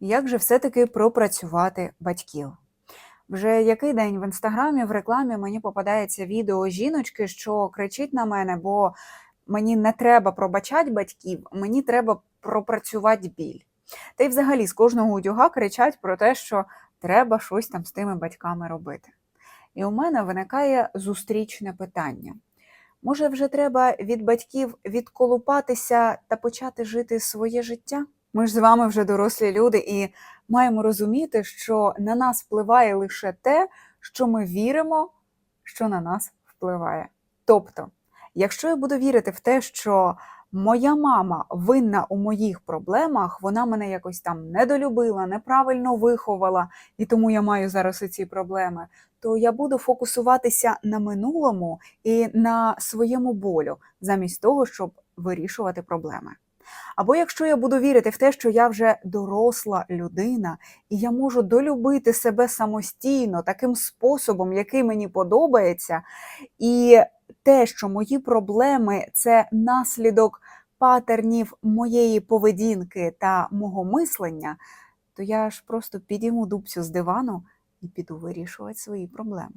Як же все-таки пропрацювати батьків? Вже який день в інстаграмі в рекламі мені попадається відео жіночки, що кричить на мене, бо мені не треба пробачати батьків, мені треба пропрацювати біль. Та й взагалі з кожного утюга кричать про те, що треба щось там з тими батьками робити. І у мене виникає зустрічне питання. Може, вже треба від батьків відколупатися та почати жити своє життя? Ми ж з вами вже дорослі люди і маємо розуміти, що на нас впливає лише те, що ми віримо, що на нас впливає. Тобто, якщо я буду вірити в те, що моя мама винна у моїх проблемах, вона мене якось там недолюбила, неправильно виховала, і тому я маю зараз ці проблеми, то я буду фокусуватися на минулому і на своєму болю, замість того, щоб вирішувати проблеми. Або якщо я буду вірити в те, що я вже доросла людина, і я можу долюбити себе самостійно таким способом, який мені подобається, і те, що мої проблеми це наслідок патернів моєї поведінки та мого мислення, то я ж просто підійму дубцю з дивану і піду вирішувати свої проблеми.